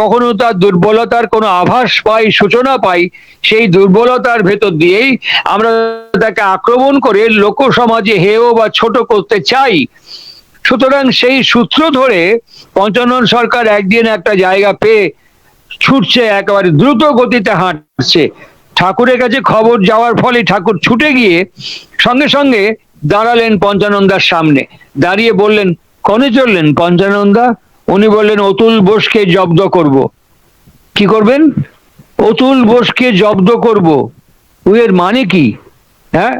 কখনো তার দুর্বলতার কোনো আভাস পাই, সূচনা পাই, সেই দুর্বলতার ভেতর দিয়েই আমরা তাকে আক্রমণ করে লোক সমাজে বা ছোট করতে চাই। সুতরাং সেই সূত্র ধরে পঞ্চানন সরকার একদিন একটা জায়গা পেয়ে ছুটছে, একেবারে দ্রুত গতিতে হাঁটছে। ঠাকুরের কাছে খবর যাওয়ার ফলে ঠাকুর ছুটে গিয়ে সঙ্গে সঙ্গে দাঁড়ালেন পঞ্চানন্দার সামনে। দাঁড়িয়ে বললেন, কনে চললেন পঞ্চানন্দা? উনি বললেন, অতুল বোসকে জব্দ করব। কি করবেন? অতুল বোসকে জব্দ করব। এর মানে কি? হ্যাঁ?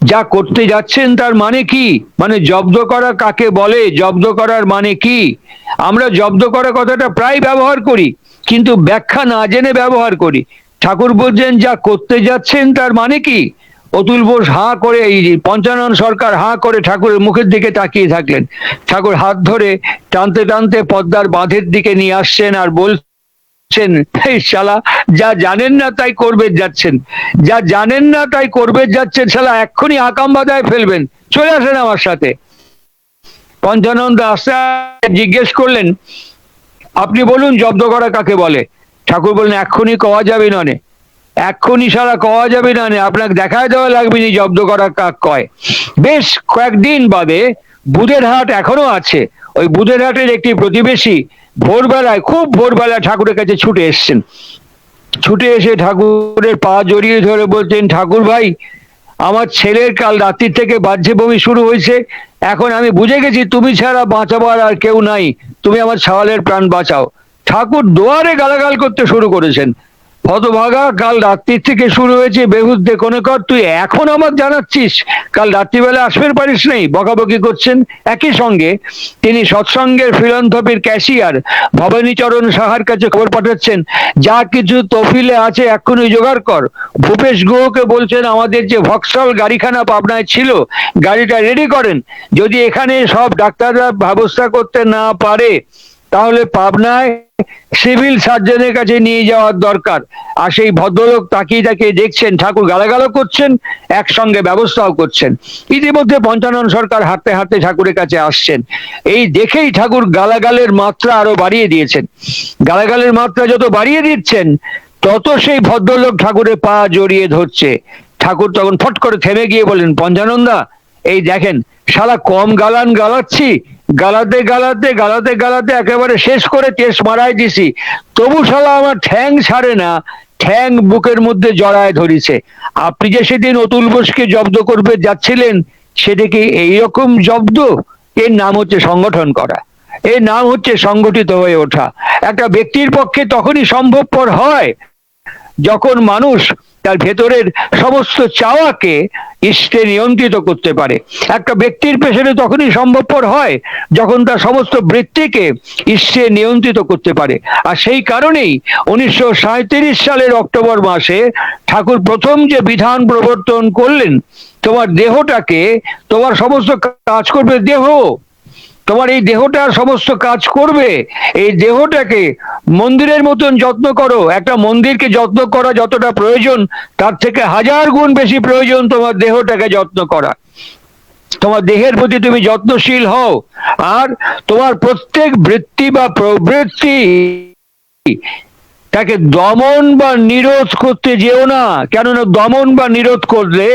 যা করতে যাচ্ছেন তার মানে কি? মানে জব্দ করা কাকে বলে? জব্দ করার মানে কি? আমরা জব্দ করা কথাটা প্রায় ব্যবহার করি, কিন্তু ব্যাখ্যা না জেনে ব্যবহার করি। ঠাকুর বলছেন, যা করতে যাচ্ছেন তার মানে কি? অতুল বোস হাঁ করে এই পঞ্চানন সরকার হাঁ করে ঠাকুরের মুখের দিকে তাকিয়ে থাকলেন। ঠাকুর হাত ধরে টানতে টানতে পদ্মার বাঁধের দিকে নিয়ে আসছেন আর বলছেন এই শালা, যা জানেন না তাই করবে যাচ্ছেন। যা জানেন না তাই করবে যাচ্ছেন, শালা, এক্ষুনি আকাম বাদায় ফেলবেন। চলে আসেন আমার সাথে। পঞ্চানন্দ আস্তে জিজ্ঞেস করলেন, আপনি বলুন জব্দ করা কাকে বলে? ঠাকুর বললেন, এক্ষুনি কওয়া যাবে ননে। এক্ষুনি সারা কওয়া যাবে না আপনাকে দেখায় দেওয়া লাগবে নি জব্দ করা কাক কয়। বেশ, কয়েকদিন বাদে বুধের হাট এখনও আছে। ওই বুধের হাটের একটি প্রতিবেশী ভোরবেলায়, খুব ভোরবেলা ঠাকুরের কাছে ছুটে এসছেন। ছুটে এসে ঠাকুরের পা জড়িয়ে ধরে বলছেন, ঠাকুর ভাই, আমার ছেলের কাল রাত্রির থেকে বাহ্যে বমি শুরু হয়েছে। এখন আমি বুঝে গেছি তুমি ছাড়া বাঁচাবার আর কেউ নাই। তুমি আমার ছাওয়ালের প্রাণ বাঁচাও। ঠাকুর দুয়ারে গালাগাল করতে শুরু করেছেন। হতভাগা কাল রাত্রির থেকে শুরু হয়েছে বেহুদ কোনে কর তুই এখন আমার জানাচ্ছিস, কাল রাত্রিবেলা আসবেন পারিস নেই? বকাবকি করছেন একই সঙ্গে। তিনি সৎসঙ্গের ফিলন্থপির ক্যাশিয়ার, ভবানীচরণ সাহার কাছে খবর পাঠাচ্ছেন, যা কিছু তফিলে আছে এক্ষুনি জোগাড় কর। ভূপেশ গুহকে বলছেন, আমাদের যে ভক্সল গাড়িখানা পাবনায় ছিল, গাড়িটা রেডি করেন। যদি এখানে সব ডাক্তাররা ব্যবস্থা করতে না পারে তাহলে পাবনায় সিভিল সার্জনের কাছে নিয়ে যাওয়ার দরকার। আর সেই ভদ্রলোক তাকিয়ে তাকিয়ে দেখছেন, ঠাকুর গালাগালো করছেন, একসঙ্গে ব্যবস্থাও করছেন। ইতিমধ্যে পঞ্চানন সরকার হাঁটতে হাঁটতে ঠাকুরের কাছে আসছেন। এই দেখেই ঠাকুর গালাগালের মাত্রা আরও বাড়িয়ে দিয়েছেন। গালাগালের মাত্রা যত বাড়িয়ে দিচ্ছেন, তত সেই ভদ্রলোক ঠাকুরের পা জড়িয়ে ধরছে। ঠাকুর তখন ফট করে থেমে গিয়ে বলেন পঞ্চানন্দা এই দেখেন সারা কম গালান গালাচ্ছি গালাতে গালাতে গালাতে গালাতে একেবারে শেষ করে কেস মারাই দিছি। তবু শালা আমার ঠ্যাং ছাড়ে না, ঠ্যাং বুকের মধ্যে জড়ায় ধরিছে। আপনি যে সেদিন অতুল বোসকে জব্দ করবে যাচ্ছিলেন, সেটা কি এইরকম জব্দ? এর নাম হচ্ছে সংগঠন করা। এর নাম হচ্ছে সংগঠিত হয়ে ওঠা। একটা ব্যক্তির পক্ষে তখনই সম্ভবপর হয়, যখন মানুষ তার ভেতরের সমস্ত চাওয়াকে ইষ্টে নিয়ন্ত্রিত করতে পারে। একটা ব্যক্তির পেছনে তখনই সম্ভবপর হয় যখন তার সমস্ত বৃত্তিকে ইষ্টে নিয়ন্ত্রিত করতে পারে। আর সেই কারণেই উনিশশো সাঁইত্রিশ সালের অক্টোবর মাসে ঠাকুর প্রথম যে বিধান প্রবর্তন করলেন, তোমার দেহটাকে, তোমার সমস্ত কাজ করবে দেহ তোমার এই দেহটা সমস্ত কাজ করবে। এই দেহটাকে মন্দিরের মতন যত্ন করো। একটা মন্দিরকে যত্ন করা যতটা প্রয়োজন, তার থেকে হাজার গুণ বেশি প্রয়োজন তোমার দেহটাকে যত্ন করা। তোমার দেহের প্রতি তুমি যত্নশীল হও। আর তোমার প্রত্যেক বৃত্তি বা প্রবৃত্তি তাকে দমন বা নিরোধ করতে যেও না। কেননা দমন বা নিরোধ করলে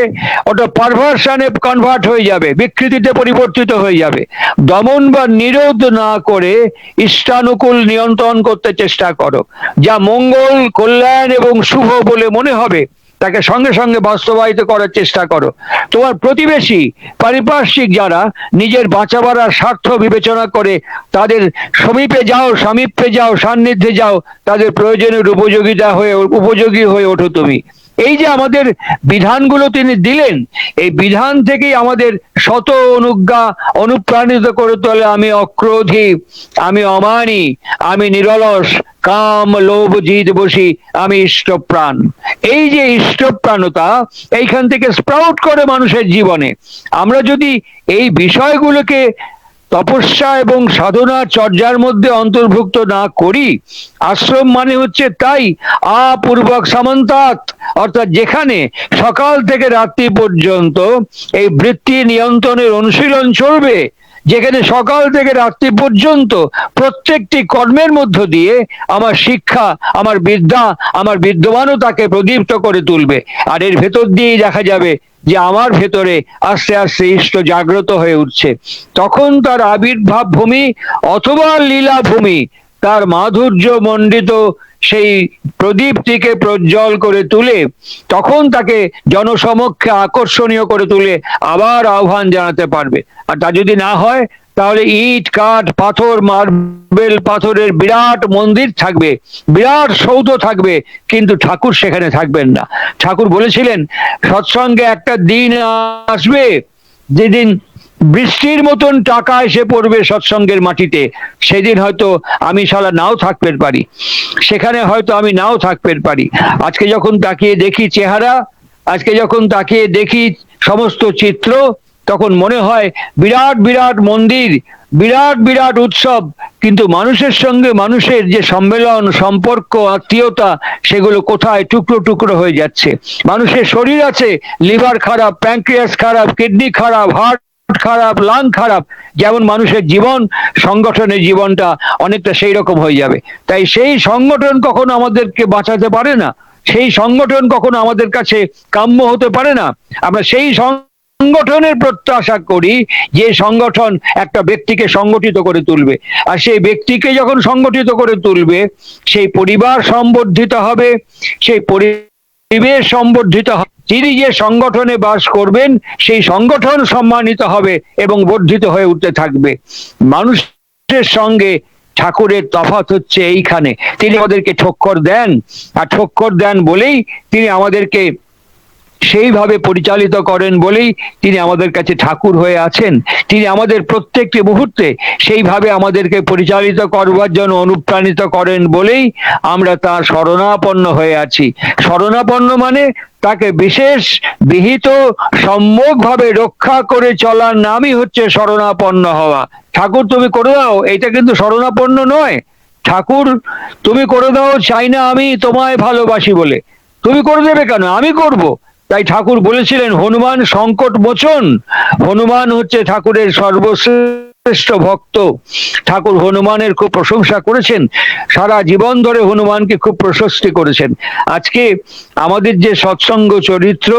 ওটা পারভার্সানে কনভার্ট হয়ে যাবে, বিকৃতিতে পরিবর্তিত হয়ে যাবে। দমন বা নিরোধ না করে ইষ্টানুকূল নিয়ন্ত্রণ করতে চেষ্টা করো। যা মঙ্গল, কল্যাণ এবং শুভ বলে মনে হবে। তাকে সঙ্গে সঙ্গে বাস্তবায়িত করার চেষ্টা করো। তোমার প্রতিবেশী, পারিপার্শ্বিক যারা নিজের বাঁচাবার স্বার্থ বিবেচনা করে তাদের সমীপে যাও সমীপে যাও, সান্নিধ্যে যাও, তাদের প্রয়োজনের উপযোগিতা হয়ে, উপযোগী হয়ে ওঠো তুমি। এই যে আমাদের বিধানগুলো তিনি দিলেন, এই বিধান থেকেই আমাদের শত অনুজ্ঞা অনুপ্রাণিত করে তোলে। আমি অক্রোধী, আমি অমানি, আমি নিরলস, কাম লোভ জিত বসি, আমি ইষ্টপ্রাণ। এই যে ইষ্টপ্রাণতা, এইখান থেকে স্প্রাউট করে মানুষের জীবনে। আমরা যদি এই বিষয়গুলোকে তপস্যা এবং সাধনা চর্যার মধ্যে অন্তর্ভুক্ত না করি। আশ্রম মানে হচ্ছে তাই, আপূর্বক সামন্তাত অর্থাৎ যেখানে সকাল থেকে রাত্রি পর্যন্ত এই বৃত্তি নিয়ন্ত্রণের অনুশীলন চলবে যেখানে সকাল থেকে রাত্রি পর্যন্ত প্রত্যেকটি কর্মের মধ্য দিয়ে আমার শিক্ষা, আমার বিদ্যা, আমার বিদ্যমানও তাকে প্রদীপ্ত করে তুলবে। আর এর ভেতর দিয়েই দেখা যাবে যে আমার ভেতরে আস্তে আস্তে ইষ্ট জাগ্রত হয়ে উঠছে। তখন তার আবির্ভাব ভূমি অথবা লীলা ভূমি তার মাধুর্য মণ্ডিত সেই প্রদীপটিকে প্রজ্জ্বল করে তুলে, তখন তাকে জনসমক্ষে আকর্ষণীয় করে তুলে আবার আহ্বান জানাতে পারবে। আর তা যদি না হয়, তাহলে ইট, কাঠ, পাথর, মার্বেল পাথরের বিরাট মন্দির থাকবে, বিরাট সৌধ থাকবে, কিন্তু ঠাকুর সেখানে থাকবেন না। ঠাকুর বলেছিলেন, সৎসঙ্গে একটা দিন আসবে, যেদিন বৃষ্টির মতন টাকা এসে পড়বে সৎসঙ্গের মাটিতে। সেদিন হয়তো আমি সারা নাও থাকতে পারি। সেখানে হয়তো আমি নাও থাকতে পারি। আজকে যখন তাকিয়ে দেখি চেহারা, আজকে যখন তাকিয়ে দেখি সমস্ত চিত্র, তখন মনে হয় বিরাট বিরাট মন্দির, বিরাট বিরাট উৎসব। কিন্তু মানুষের সঙ্গে মানুষের যে সম্মেলন, সম্পর্ক, আত্মীয়তা, সেগুলো কোথায় টুকরো টুকরো হয়ে যাচ্ছে। মানুষের শরীর আছে, লিভার খারাপ প্যাঙ্ক্রিয়াস খারাপ, কিডনি খারাপ, হার্ট খারাপ, লাং খারাপ, যেমন মানুষের জীবন, সংগঠনের জীবনটা অনেকটা সেই রকম হয়ে যাবে। তাই সেই সংগঠন কখনো আমাদেরকে বাঁচাতে পারে না। সেই সংগঠন কখনো আমাদের কাছে কাম্য হতে পারে না। আমরা সেই সংগঠনের প্রত্যাশা করি যে সংগঠন একটা ব্যক্তিকে সংগঠিত করে তুলবে। আর সেই ব্যক্তিকে যখন সংগঠিত করে তুলবে, সেই পরিবার সম্বর্ধিত হবে, সেই পরিবেশ সম্বর্ধিত হবে তিনি যে সংগঠনে বাস করবেন, সেই সংগঠন সম্মানিত হবে এবং বর্ধিত হয়ে উঠতে থাকবে। মানুষের সঙ্গে ঠাকুরের তফাত হচ্ছে এইখানে। তিনি আমাদেরকে ঠক্কর দেন। আর ঠক্কর দেন বলেই তিনি আমাদেরকে সেইভাবে পরিচালিত করেন বলেই তিনি আমাদের কাছে ঠাকুর হয়ে আছেন। তিনি আমাদের প্রত্যেকটি মুহূর্তে সেইভাবে আমাদেরকে পরিচালিত করবার জন্য অনুপ্রাণিত করেন বলেই আমরা তার শরণাপন্ন হয়ে আছি। শরণাপন্ন মানে তাকে বিশেষ বিহিত সম্যকভাবে রক্ষা করে চলার নামই হচ্ছে শরণাপন্ন হওয়া। ঠাকুর তুমি করে দাও, এটা কিন্তু শরণাপন্ন নয়। ঠাকুর তুমি করে দাও, চাই না আমি তোমায় ভালোবাসি বলে। তুমি করে দেবে কেন? আমি করব। তাই ঠাকুর বলেছিলেন, হনুমান সংকট মোচন হনুমান হচ্ছে ঠাকুরের সর্বশ্রেষ্ঠ ভক্ত। ঠাকুর হনুমানের খুব প্রশংসা করেছেন, সারা জীবন ধরে হনুমানকে খুব প্রশস্তি করেছেন। আজকে আমাদের যে সৎসঙ্গ চরিত্র,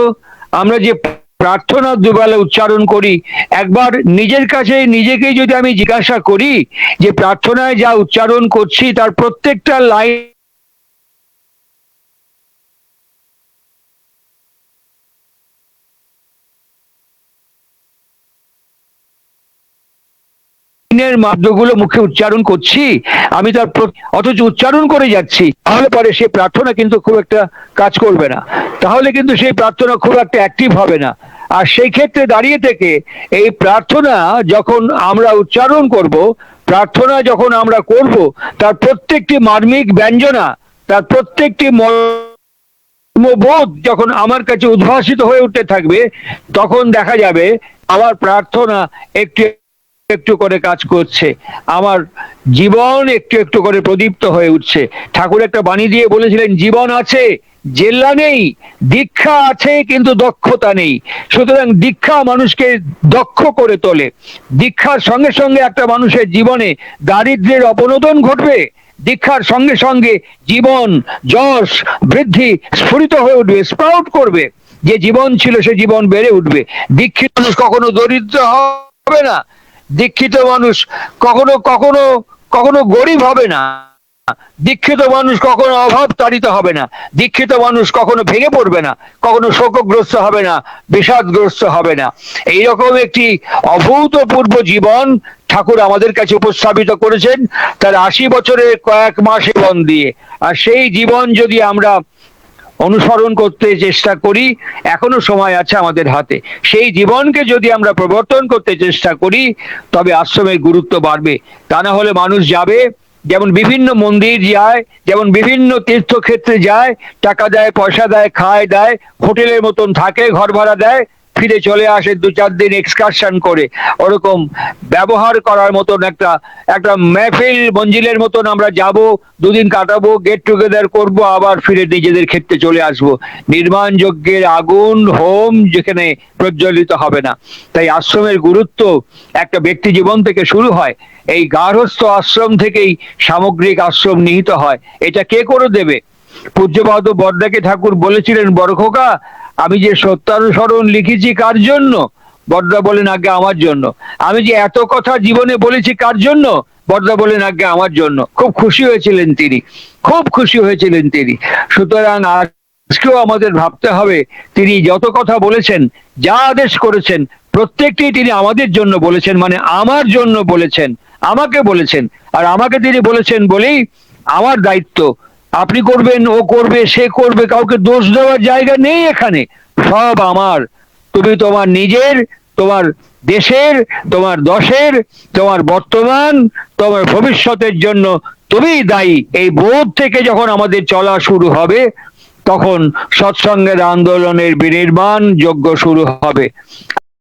আমরা যে প্রার্থনা দুবেলা উচ্চারণ করি, একবার নিজের কাছে নিজেকেই যদি আমি জিজ্ঞাসা করি যে প্রার্থনায় যা উচ্চারণ করছি, তার প্রত্যেকটা লাইন দিনের মাধ্যগুলো মুখে উচ্চারণ করছি, আমি তার অথচ উচ্চারণ করে যাচ্ছি, তাহলে পরে সে প্রার্থনা কিন্তু খুব একটা কাজ করবে না। তাহলে কিন্তু সেই প্রার্থনা খুব একটা অ্যাক্টিভ হবে না। আর সেই ক্ষেত্রে দাঁড়িয়ে থেকে এই প্রার্থনা যখন আমরা উচ্চারণ করব, প্রার্থনা যখন আমরা করব, তার প্রত্যেকটি মার্মিক ব্যঞ্জনা, তার প্রত্যেকটি বোধ যখন আমার কাছে উদ্ভাসিত হয়ে উঠতে থাকবে, তখন দেখা যাবে, আমার প্রার্থনা একটু একটু করে কাজ করছে। আমার জীবন একটু একটু করে প্রদীপ্ত হয়ে উঠছে। ঠাকুর একটা বাণী দিয়ে বলেছিলেন, জীবন আছে, জেল্লা নেই, দীক্ষা আছে কিন্তু দক্ষতা নেই। সুতরাং দীক্ষা মানুষকে দক্ষ করে তোলে। দীক্ষার সঙ্গে সঙ্গে একটা মানুষের জীবনে দারিদ্রের অবনোদন ঘটবে। দীক্ষার সঙ্গে সঙ্গে জীবন, যশ, বৃদ্ধি স্ফুরিত হয়ে উঠবে, স্প্রাউট করবে। যে জীবন ছিল সে জীবন বেড়ে উঠবে। দীক্ষিত মানুষ কখনো দরিদ্র হবে না। দীক্ষিত মানুষ কখনো কখনো কখনো গরিব হবে না। দীক্ষিত মানুষ কখনো অভাব তাড়িত হবে না। দীক্ষিত মানুষ কখনো ভেঙে পড়বে না। কখনো শোকগ্রস্ত হবে না, বিষাদগ্রস্ত হবে না। এইরকম একটি অভূতপূর্ব জীবন ঠাকুর আমাদের কাছে উপস্থাপিত করেছেন। তার আশি বছরের কয়েক মাস জীবন দিয়ে। আর সেই জীবন যদি আমরা অনুসরণ করতে চেষ্টা করি, এখনও সময় আছে আমাদের হাতে। সেই জীবনকে যদি আমরা প্রবর্তন করতে চেষ্টা করি, তবে আশ্রমের গুরুত্ব বাড়বে। তা না হলে মানুষ যাবে, যেমন বিভিন্ন মন্দির যায়, যেমন বিভিন্ন তীর্থক্ষেত্রে যায়, টাকা দেয়, পয়সা দেয়, খায় দেয়, হোটেলের মতন থাকে ঘর ভাড়া দেয় ফিরে চলে আসে দু চার দিন এক্সকারশন করে। ওরকম ব্যবহার করার মতন একটা একটা মেহফিল মঞ্জিলের মতন আমরা যাব, দুদিন কাটাবো গেট টুগেদার করব, আবার ফিরে নিজেদের ক্ষেত্রে চলে আসব। নির্মাণ যজ্ঞের আগুন হোম যেখানে প্রজ্বলিত হবে না। তাই আশ্রমের গুরুত্ব একটা ব্যক্তি জীবন থেকে শুরু হয়। এই গার্হস্থ আশ্রম থেকেই সামগ্রিক আশ্রম নিহিত হয়। এটা কে করে দেবে? পূজ্যপাদ বর্দাকে ঠাকুর বলেছিলেন বড় খোকা আমি যে সত্যানুসরণ লিখেছি কার জন্য? বর্দা বলেন আগে আমার জন্য। আমি যে এত কথা জীবনে বলেছি কার জন্য? বর্দা বলেন আগে আমার জন্য। খুব খুশি হয়েছিলেন তিনি। খুব খুশি হয়েছিলেন তিনি। সুতরাং আজকেও আমাদের ভাবতে হবে, তিনি যত কথা বলেছেন, যা আদেশ করেছেন প্রত্যেকটি তিনি আমাদের জন্য বলেছেন মানে আমার জন্য বলেছেন, আমাকে বলেছেন। আর আমাকে তিনি বলেছেন বলেই আমার দায়িত্ব আপনি করবেন, ও করবে, সে করবে, কাউকে দোষ দেওয়ার জায়গা নেই এখানে। সব আমার। তুমি তোমার নিজের, তোমার দেশের, তোমার দশের, তোমার বর্তমান, তোমার ভবিষ্যতের জন্য তুমিই দায়ী। এই বোধ থেকে যখন আমাদের চলা শুরু হবে, তখন সৎসঙ্গের আন্দোলনের বিনির্মাণ যোগ্য শুরু হবে।